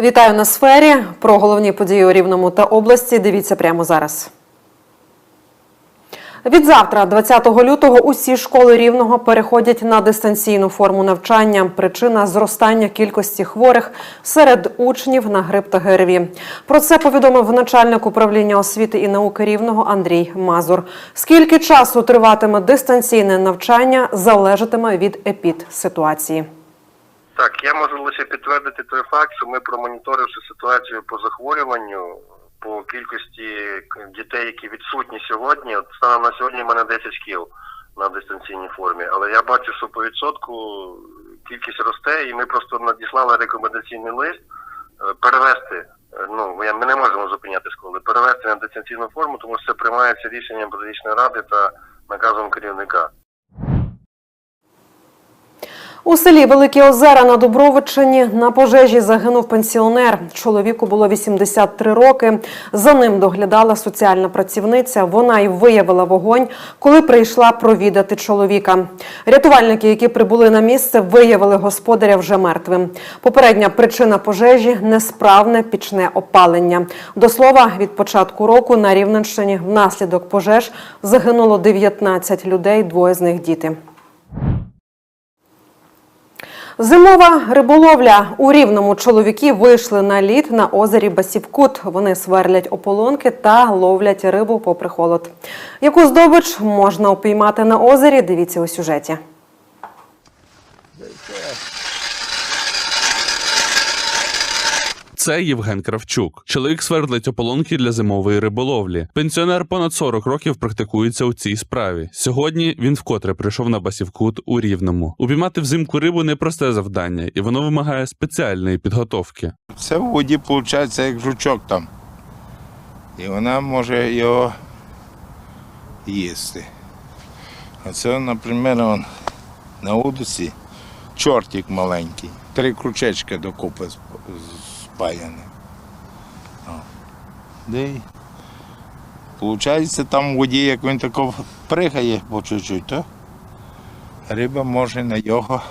Вітаю на сфері. Про головні події у Рівному та області. Дивіться прямо зараз. Від завтра, 20 лютого, усі школи рівного переходять на дистанційну форму навчання. Причина зростання кількості хворих серед учнів на грип та ГРВІ. Про це повідомив начальник управління освіти і науки рівного Андрій Мазур. Скільки часу триватиме дистанційне навчання, залежатиме від епід-ситуації. Так, я можу лише підтвердити той факт, що ми промоніторивши ситуацію по захворюванню, по кількості дітей, які відсутні сьогодні. От станом на сьогодні в мене 10 шкіл на дистанційній формі. Але я бачу, що по відсотку кількість росте, і ми просто надіслали рекомендаційний лист е, перевести. е, Ну, ми не можемо зупиняти школи, перевести на дистанційну форму, тому що це приймається рішенням педагогічної ради та наказом керівника. У селі Великі Озера на Дубровичині на пожежі загинув пенсіонер. Чоловіку було 83 роки. За ним доглядала соціальна працівниця. Вона й виявила вогонь, коли прийшла провідати чоловіка. Рятувальники, які прибули на місце, виявили господаря вже мертвим. Попередня причина пожежі несправне пічне опалення. До слова, від початку року на Рівненщині внаслідок пожеж загинуло 19 людей, двоє з них діти. Зимова риболовля у рівному чоловіки вийшли на лід на озері Басівкут. Вони сверлять ополонки та ловлять рибу попри холод. Яку здобич можна упіймати на озері? Дивіться у сюжеті. Це Євген Кравчук. Чоловік свердлить ополонки для зимової риболовлі. Пенсіонер понад 40 років практикується у цій справі. Сьогодні він вкотре прийшов на басівкут у Рівному. Упіймати взимку рибу непросте завдання, і воно вимагає спеціальної підготовки. Це в воді виходить як жучок там. І вона може його їсти. Оце, наприклад, он, на удусі чортик маленький. Три крючечки докупи сп- спаяні. Де Получається, там в воді, як він тако пригає по чуть-чуть, то риба може на його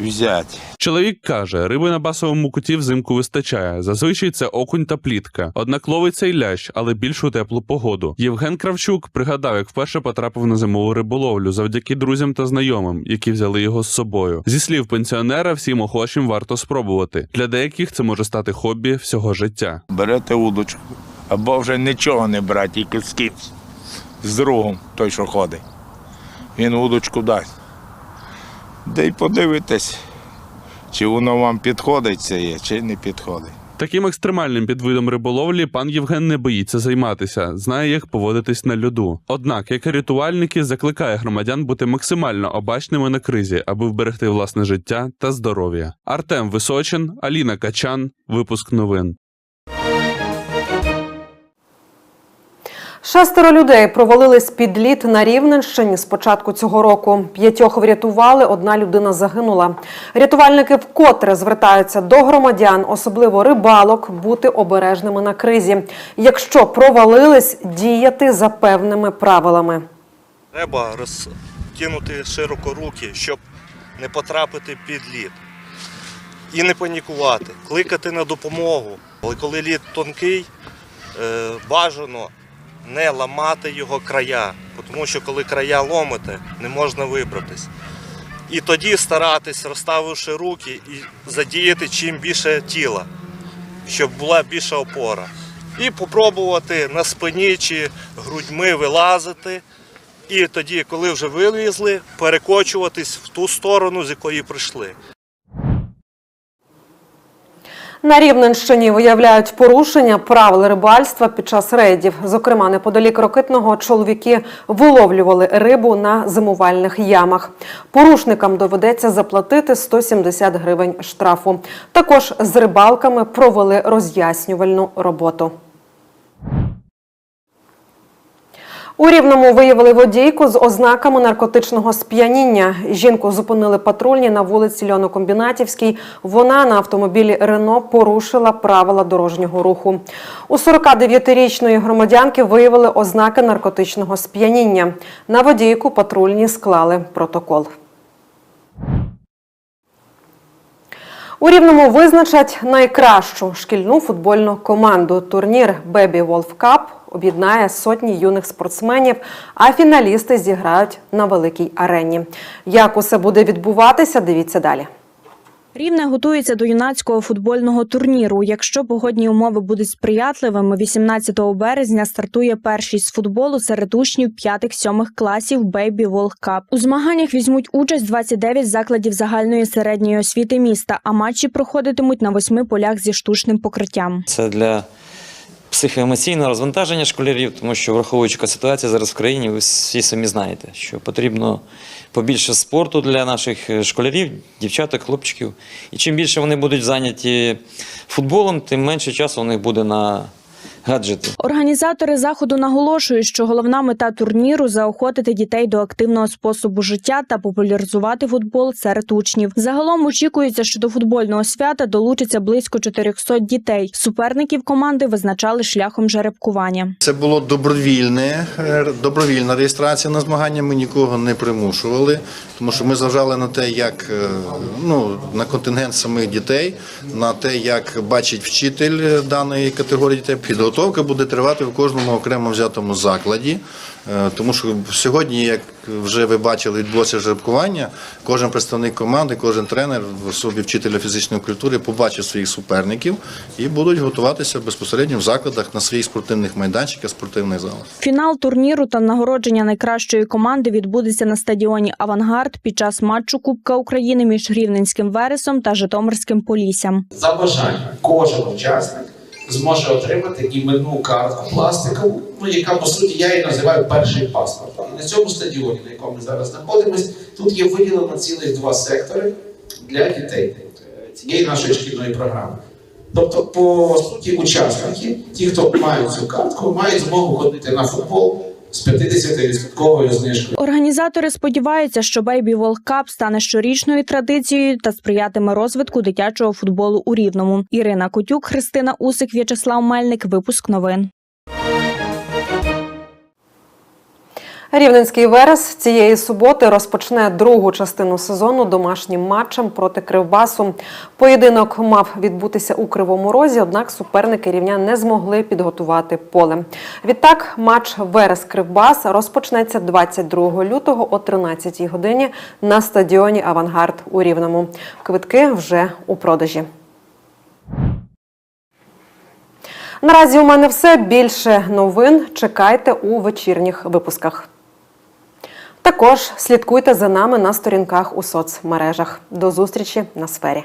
взяти. Чоловік каже, риби на басовому куті взимку вистачає. Зазвичай це окунь та плітка. Однак ловиться й лящ, але більш у теплу погоду. Євген Кравчук пригадав, як вперше потрапив на зимову риболовлю завдяки друзям та знайомим, які взяли його з собою. Зі слів пенсіонера, всім охочим варто спробувати. Для деяких це може стати хобі всього життя. берете удочку, або вже нічого не брати, тільки з з другом, той, що ходить. Він удочку дасть. Де й подивитесь, чи воно вам підходить це є, чи не підходить. Таким екстремальним підвидом риболовлі пан Євген не боїться займатися, знає, як поводитись на льоду. Однак, як і рятувальники, закликає громадян бути максимально обачними на кризі, аби вберегти власне життя та здоров'я. Артем Височин, Аліна Качан. Випуск новин. Шестеро людей провалились під лід на Рівненщині з початку цього року. П'ятьох врятували, одна людина загинула. Рятувальники вкотре звертаються до громадян, особливо рибалок, бути обережними на кризі. Якщо провалились, діяти за певними правилами. Треба розкинути широко руки, щоб не потрапити під лід. І не панікувати, кликати на допомогу. Але коли лід тонкий, е, бажано не ламати його края, тому що коли края ломите, не можна вибратись. І тоді старатись, розставивши руки, і задіяти чим більше тіла, щоб була більша опора. І попробувати на спині чи грудьми вилазити. І тоді, коли вже вилізли, перекочуватись в ту сторону, з якої прийшли. На Рівненщині виявляють порушення правил рибальства під час рейдів. Зокрема, неподалік Рокитного чоловіки виловлювали рибу на зимувальних ямах. Порушникам доведеться заплатити 170 гривень штрафу. Також з рибалками провели роз'яснювальну роботу. У Рівному виявили водійку з ознаками наркотичного сп'яніння. Жінку зупинили патрульні на вулиці Льонокомбінатівській. Вона на автомобілі Рено порушила правила дорожнього руху. У 49-річної громадянки виявили ознаки наркотичного сп'яніння. На водійку патрульні склали протокол. У рівному визначать найкращу шкільну футбольну команду. Турнір Бебі Волф Кап об'єднає сотні юних спортсменів, а фіналісти зіграють на великій арені. Як усе буде відбуватися, дивіться далі. Рівне готується до юнацького футбольного турніру. Якщо погодні умови будуть сприятливими, 18 березня стартує першість з футболу серед учнів 5-7 класів Baby World Cup. У змаганнях візьмуть участь 29 закладів загальної середньої освіти міста, а матчі проходитимуть на восьми полях зі штучним покриттям. Це для психоемоційного розвантаження школярів, тому що враховуючи ситуація зараз в країні, ви всі самі знаєте, що потрібно побільше спорту для наших е, школярів, дівчаток, хлопчиків. І чим більше вони будуть зайняті футболом, тим менше часу у них буде на гаджети. Організатори заходу наголошують, що головна мета турніру заохотити дітей до активного способу життя та популяризувати футбол серед учнів. Загалом очікується, що до футбольного свята долучиться близько 400 дітей. Суперників команди визначали шляхом жеребкування. Це було добровільне, е, добровільна реєстрація на змагання. Ми нікого не примушували, тому що ми зважали на те, як е, ну, на контингент самих дітей, на те, як бачить вчитель даної категорії дітей. Підготовка буде тривати в кожному окремо взятому закладі. Е, Тому що сьогодні, як вже ви бачили, відбулося жеребкування. Кожен представник команди, кожен тренер в особі вчителя фізичної культури побачив своїх суперників і будуть готуватися безпосередньо в закладах на своїх спортивних майданчиках, спортивних залах. Фінал турніру та нагородження найкращої команди відбудеться на стадіоні Авангард під час матчу Кубка України між Рівненським Вересом та Житомирським Поліссям. за бажанням кожен учасник зможе отримати іменну картку пластикову, ну яка по суті я її називаю перший паспорт. І на цьому стадіоні, на якому ми зараз знаходимося, тут є виділено цілих два сектори для дітей цієї нашої шкільної програми. Тобто, по суті, учасники, ті, хто мають цю картку, мають змогу ходити на футбол з 50% знижкою. Організатори сподіваються, що Baby World Cup стане щорічною традицією та сприятиме розвитку дитячого футболу у Рівному. Ірина Котюк, Христина Усик, В'ячеслав Мельник. Випуск новин. Рівненський Верес цієї суботи розпочне другу частину сезону домашнім матчем проти Кривбасу. Поєдинок мав відбутися у Кривому Розі, однак суперники рівня не змогли підготувати поле. Відтак, матч Верес Кривбас розпочнеться 22 лютого о 13 годині на стадіоні Авангард у Рівному. Квитки вже у продажі. Наразі у мене все. Більше новин чекайте у вечірніх випусках. Також слідкуйте за нами на сторінках у соцмережах. До зустрічі на сфері.